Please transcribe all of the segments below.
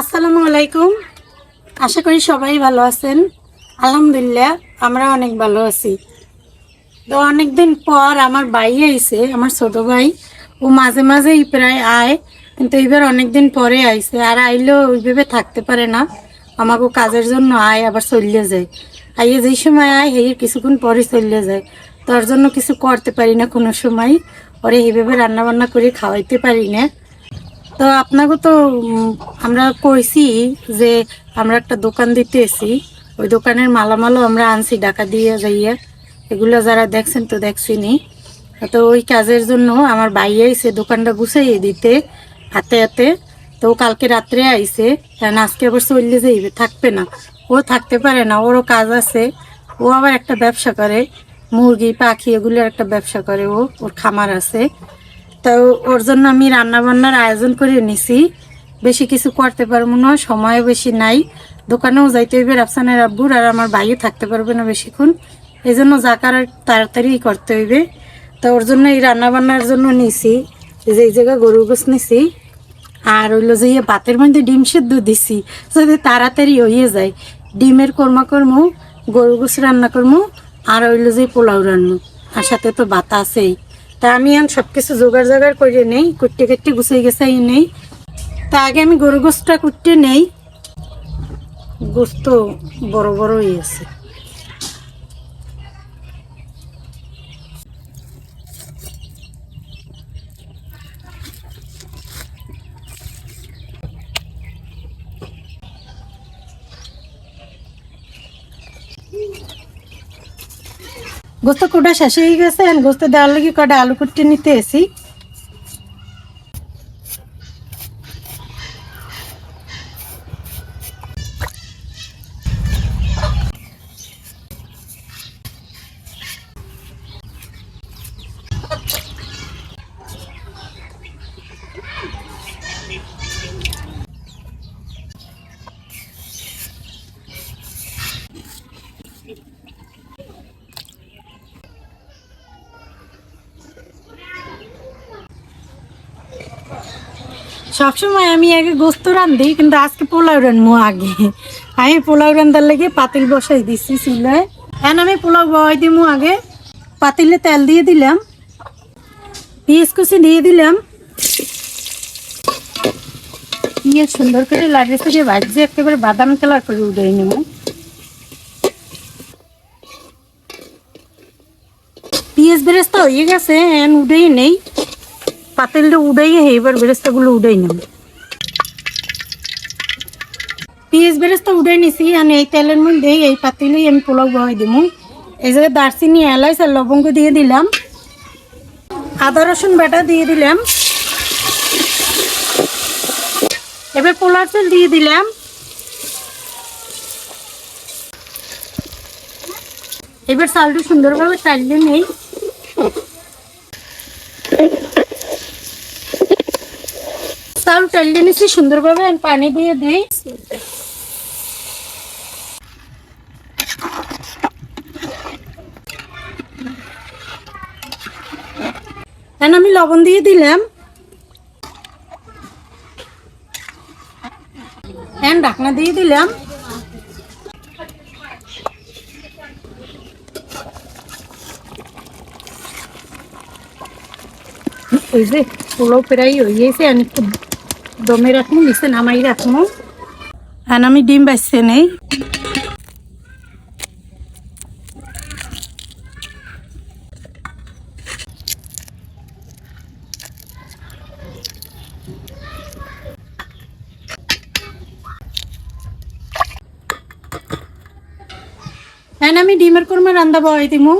আসসালামু আলাইকুম। আশা করি সবাই ভালো আছেন। আলহামদুলিল্লাহ, আমরা অনেক ভালো আছি। তো অনেকদিন পর আমার ভাই আইছে, আমার ছোট ভাই। ও মাঝে মাঝেই প্রায় আয়, কিন্তু এবার অনেকদিন পরে আইছে। আর আইলেও ওইভাবে থাকতে পারে না। আমাকে কাজের জন্য আয়, আবার চলে যায়। আইয়ে যেই সময় আয় এই কিছুক্ষণ পরে চলে যায়। তার জন্য কিছু করতে পারি না কোনো সময়। পরে এইভাবে রান্না বান্না করে খাওয়াইতে পারি না। তো আপনাকে তো আমরা কইছি যে আমরা একটা দোকান দিতে এসি ওই দোকানের মালামালও আমরা আনছি ডাকা দিয়ে যাইয়া। এগুলো যারা দেখছেন তো দেখছিনি। তো ওই কাজের জন্য আমার ভাই আইসে দোকানটা গুছাইয়ে দিতে হাতে হাতে। তো কালকে রাত্রে আইসে কারণ আজকে আবার চললে যাইবে, থাকবে না। ও থাকতে পারে না, ওরও কাজ আছে। ও আবার একটা ব্যবসা করে, মুরগি, পাখি, এগুলোর একটা ব্যবসা করে। ও, ওর খামার আছে। তো ওর জন্য আমি রান্না বান্নার আয়োজন করে নিছি বেশি কিছু করতে পারব না সময় বেশি নাই। দোকানেও যাইতে হইবে রাফসানের আব্বুর, আর আমার ভাইও থাকতে পারবে না বেশিক্ষণ। এই জন্য যা কারার তাড়াতাড়ি করতে হইবে। তো ওর জন্য এই রান্না বান্নার জন্য নিছি। যে এই জায়গায় গরু গোস নিছি। আর হইল যে ইয়ে ভাতের মধ্যে ডিম সেদ্ধ দিছি, যাতে তাড়াতাড়ি হয়ে যায়। ডিমের কর্মা কর্মু, গরু গোস রান্না করমু, আর হইল যে পোলাও রান্নু আর সাথে তো বাতা আছেই। তা আমি এখন সব কিছু জোগাড় জোগাড় করে নেই কুটতে কুটতে গুছিয়ে গেছাই নেই। তা আগে আমি গরু গোসটা কুটতে নেই। গোস্ত বড় বড়ই আছে। গোস্ত কোটা শেষ হয়ে গেছে আর গোস্ত দেওয়ার লাগে কটা আলু কুটতে নিতে এসি। সবসময় আমি আগে গোস্ত রান্ধি, কিন্তু আজকে পোলাও রানবো আগে। আমি পোলাও রান্ধার লেগে পাতিল বসাই দিচ্ছি চুলায়। এখন আমি পোলাও বসাই দিমু আগে। পাতিলে তেল দিয়ে দিলাম। পেঁয়াজ কুচি দিয়ে দিলাম। পেঁয়াজ সুন্দর করে লাগিয়ে থেকে ভাজছে একেবারে বাদাম কালার করে উঠে নেব। পেঁয়াজ বেরেস্তা হয়ে গেছে, এখন উঠেই নেই। পাতিলটা উড়াই এবার বেরেস্তাগুলো উড়াই নেব। পেঁয়াজ বেরেস্তা উড়াই নিছি, আর এই তেলের মধ্যে এই পাতিলেই আমি পোলাও বহাই দিব। এই জায়গায় দারচিনি, এলাচ আর লবঙ্গ দিয়ে দিলাম। আদা, রসুন বাটা দিয়ে দিলাম। এবার পোলার চাল দিয়ে দিলাম। এবার চালটা সুন্দরভাবে চালিয়ে নেই। চাল টালিয়ে নিচ্ছি সুন্দরভাবে আমি পানি দিয়ে দিই। এখন আমি লবণ দিয়ে দিলাম। এখন ঢাকনা দিয়ে দিলাম। ওই যে, পোলাও প্রায় হয়ে গেছে, আমি একটু দমে রাখব নিচে নামাই রাখব আর আমি ডিম বাজছে নেই। আমি ডিমের কোরমা রান্না বহাই দিমু।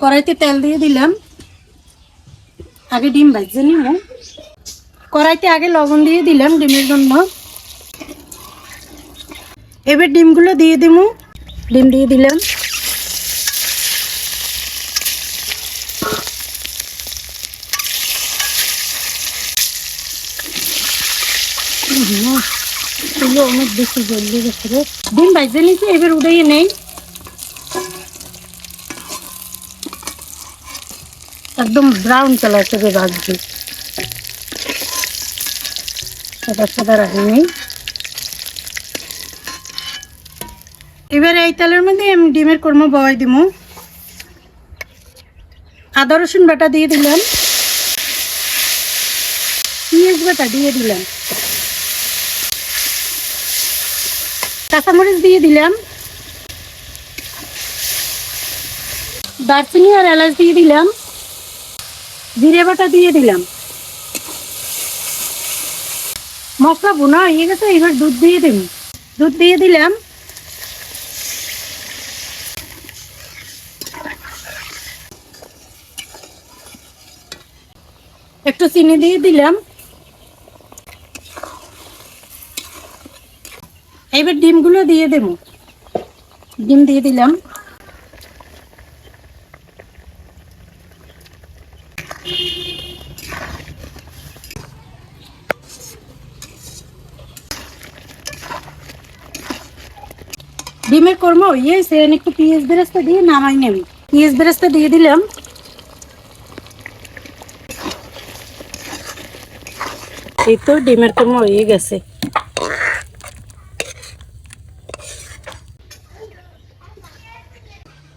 কড়াইতে তেল দিয়ে দিলাম। আগে ডিম ভাজছে নিমু। কড়াইতে আগে লবণ দিয়ে দিলাম ডিমের জন্য। এবার ডিমগুলো দিয়ে দিমু ডিম দিয়ে দিলাম। এগুলো অনেক বেশি জলদি গেছে ডিম ভাজতে নিচ্ছি এবার উড়াইয়ে নেই। একদম ব্রাউন কালার থেকে ভাজছি সাদা সাদা রাখিনি এবারে এই তেলের মধ্যে আমি ডিমের কর্ম বয় দিব আদা, রসুন বাটা দিয়ে দিলাম। পেঁয়াজ বাটা দিয়ে দিলাম। কাঁচামরিচ দিয়ে দিলাম। দারচিনি আর এলাচ দিয়ে দিলাম। জিরে বাটা দিয়ে দিলাম। মশলা বোনা হয়ে গেছে, এবার দুধ দিয়ে দিন দুধ দিয়ে দিলাম। একটু চিনি দিয়ে দিলাম। এবার ডিমগুলো দিয়ে দেব। ডিম দিয়ে দিলাম। ডিমের কর্ম হয়েছে একটু পেঁয়াজ বেরেস্তা দিয়ে নামাই নেবে পেঁয়াজ বেরেস্তা দিয়ে দিলাম এই তো ডিমের কর্ম হয়ে গেছে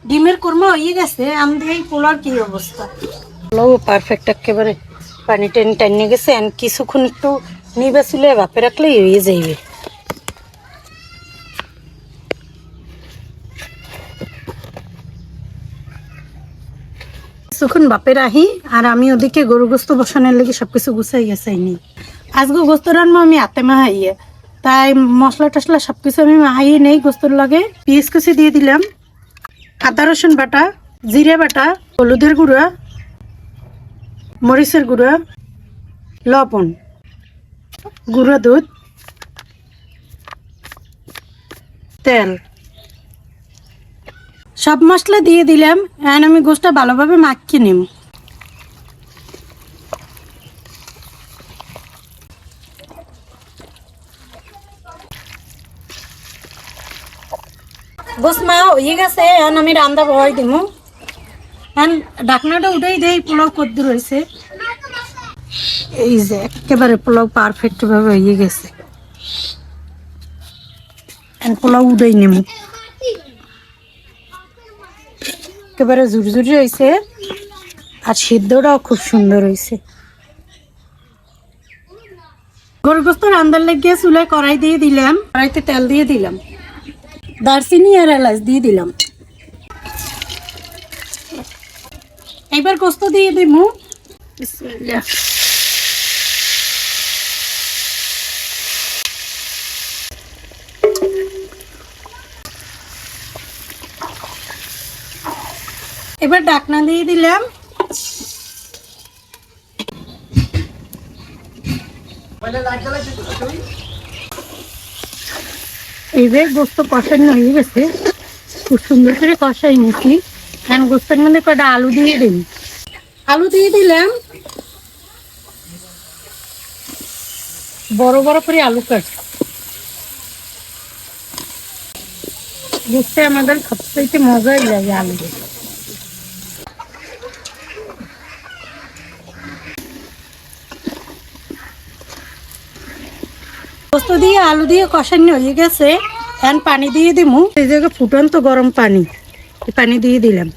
ডিমের কর্ম হয়ে গেছে আমাদের এই পোলার কি অবস্থা পোলাও পারফেক্ট একেবারে পানি টানি টানিয়ে গেছে আর কিছুক্ষণ একটু নিবে চুলে ভাপে রাখলেই হয়ে যাইবে কিছুক্ষণ বাপের আহি আর আমি ওদিকে গরু গোস্ত বসানোর লেগে সবকিছু গুছাই গেছাইনি। আজকে গোস্ত রান্না আমি হাতে মাহাইয়ে তাই মশলা টসলা সবকিছু আমি মাহাইয়ে নেই গোস্তর লাগে। পিস কুচি দিয়ে দিলাম, আদা রসুন বাটা, জিরে বাটা, হলুদের গুঁড়া, মরিচের গুঁড়া, লবণ, গুঁড়ো দুধ, তেল। সব মশলা দিয়ে দিলাম। এখন আমি গোষ্ঠটা ভালোভাবে মাখিয়ে নিম গোস মা, হয়ে গেছে। আমি দেই, পোলাও কদ্দু রয়েছে এই যে, একেবারে পোলাও হয়ে গেছে। পোলাও একেবারে ঝুরঝুরি হয়েছে। আর সিদ্ধটাও খুব সুন্দর হয়েছে। গরগস্ত রান্দার লেগে চুলে কড়াই দিয়ে দিলাম, কড়াইতে তেল দিয়ে দিলাম, দারচিনি আর এলাচ দিয়ে দিলাম। এইবার গোস্ত দিয়ে দিব এবার ডাকনা দিয়ে দিলাম। এইবার গোস্ত কষানো হয়ে গেছে। খুব সুন্দর করে কষাই নিচ্ছি এখন গোস্তের মধ্যে কটা আলু দিয়ে দিন। আলু দিয়ে দিলাম। বড় বড় করে আলু কাট। গোস্তে আমাদের সবচেয়ে মজাই লাগে আলু। দিয়ে পোস্ত দিয়ে, আলু দিয়ে কষানো হয়ে গেছে। এখন পানি দিয়ে দিমু। এই জায়গায় ফুটন্ত গরম পানি পানি দিয়ে দিলাম।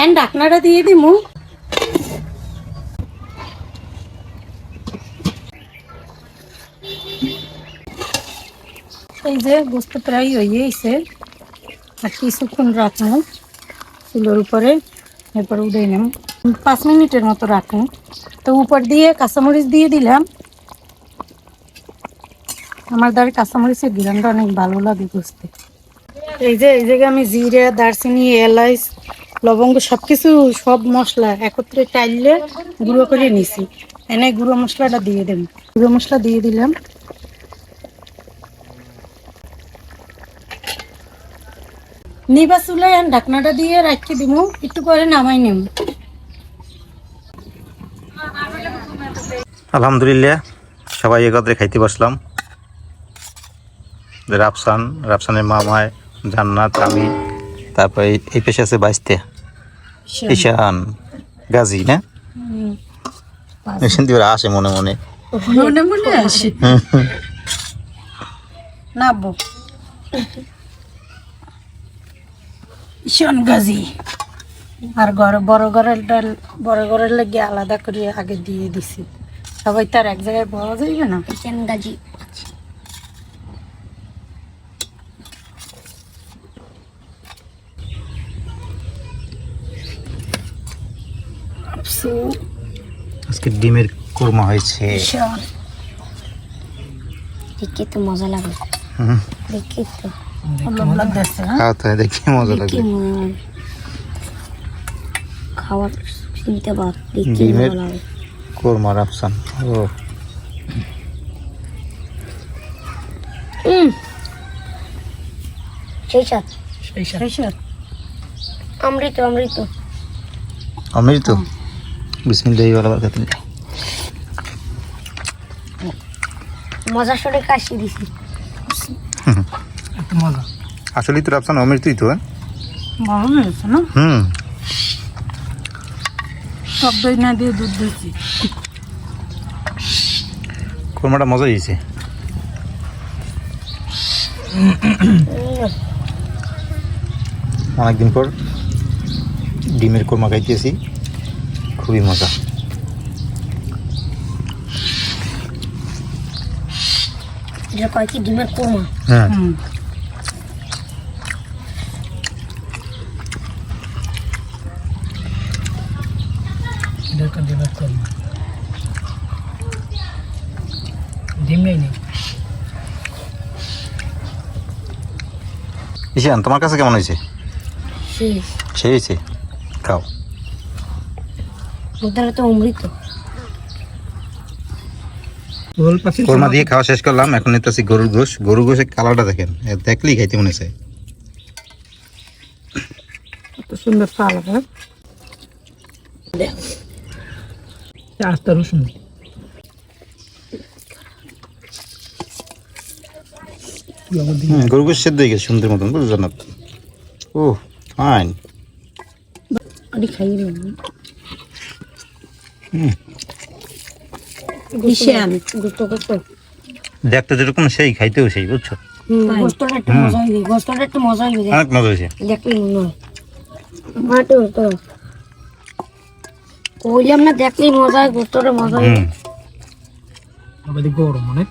এখন ঢাকনাটা দিয়ে দিমু। এই যে গোস্ত প্রায় হয়ে গেছে। আর কিছুক্ষণ রাখব চুলোর উপরে। এরপর উঠে নেব পাঁচ মিনিটের মতো রাখুন তো উপর দিয়ে কাঁচামরিচ দিয়ে দিলাম। আমার দ্বারা কাঁচামরিচের ঘিরানটা অনেক ভালো লাগে বুঝতে। এই যে, এই জায়গায় আমি জিরে, দারচিনি এলাচ লবঙ্গ সব কিছু সব মশলা একত্রে টাইলে গুঁড়ো করে নিছি। এনে গুঁড়ো মশলাটা দিয়ে দেব। গুঁড়ো মশলা দিয়ে দিলাম। নিবা চুলে ঢাকনাটা দিয়ে রাখি দিব একটু পরে নামাই নেব আলহামদুলিল্লাহ সবাই একত্রে খাইতে বসলাম। রাফসান রাফসানের মামায় জান্নাত আমি তারপরে এই- পেশে আছে বাইশতে। ঈশান। গাজী না? আসে মনে মনে। মনে মনে আসে। না ভীষণ গাজি আর ঘর বড় ঘরের ডাল বড় ঘরের লেগে আলাদা করে আগে দিয়ে দিছি। সবাই তার এক জায়গায় পাওয়া যাইবে না কিচেন গাজি? আজকে ডিমের কোরমা হয়েছে। ভীষণ দেখতে তো মজা লাগে। দেখি তো। হ্যাঁ? দেখি মজা খাওয়ার চিনতে পার ডিমের- মজা ও। অমৃত অমৃত। অমৃত? বিসমিল্লাহ ওয়ালা বারাকাতুল্লাহ মজার সরে কাশি দিছি। আসলে তোর আফসান অমৃতই তো হ্যাঁ? হয়েছে না? হুম। সব দই না দিয়ে দুধ দিয়েছি। কোরমাটা মজা হয়েছে। অনেকদিন পর ডিমের কোরমা খাইতেছি খুবই মজা। এটা ডিমের কোরমা? হ্যাঁ। হুম তোমার কাছে কেমন হয়েছে? সেই হয়েছে? খাও। ওদের তো অমৃত। কোরমা দিয়ে খাওয়া শেষ করলাম এখন নিতেছি গরুর গোশ। গরুর গোশের কালারটা দেখেন এ দেখলেই খাইতে মনে সুন্দর হ্যাঁ? আস্তা রসুন। হুম, সেদ্ধ হয়ে গেছে সুন্দর মতন বুঝলেন না ও ফাইন। দেখতে যেরকম সেই খাইতেও সেই বুঝছ? অনেক মজা হয়েছে। হয়। কইলাম না দেখলি মজা হয় গোস্তটা মজা গরম অনেক।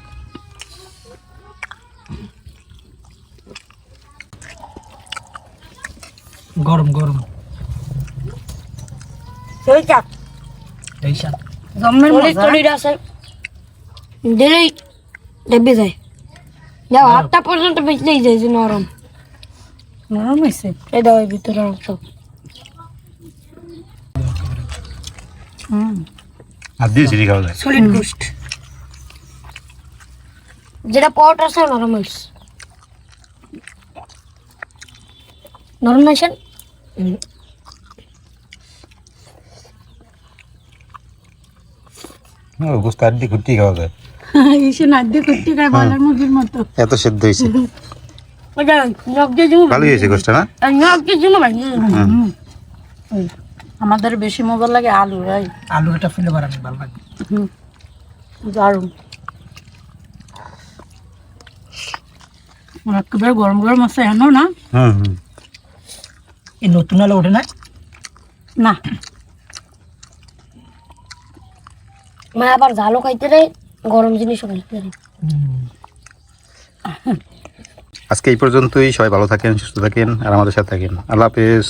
গরম গরম। সেই চাপ। এই সাত জম্মের তরি মজা তরিটা আছে দিলেই দেবে যায়। যাও আটটা পর্যন্ত বেঁচলেই যায় যে নরম। নরম হয়েছে এই দাও এই ভিতরে অংশ আর দিয়ে সিঁড়ি খাওয়া যায়। সলিড গোস্ট যেটা পট আছে নরম হয়েছে নরম হয়েছে গোস্ত আর দিয়ে খাওয়া যায়। ঈশান আদ্যে করতে গায়ে বলার মুরগির মতো। এত সেদ্ধ হয়েছে। ওটা নখ দিয়ে দিবো। ভালোই হয়েছে গোষ্ঠটা না? নখ দিয়ে দিবো আমাদের বেশি মজা লাগে আলু রাই আলু একটা ফেলে বাড়ানি ভালো লাগে। হুম। দারুণ। একেবারে গরম গরম আছে হেন না? হুম হুম। এই নতুন আলো ওঠে না? না। মা আবার ঝালও খাইতে রে গরম জিনিসও খাইতে রে আজকে এই পর্যন্তই সবাই ভালো থাকেন সুস্থ থাকেন আর আমাদের সাথে থাকেন। আল্লাহ হাফেজ।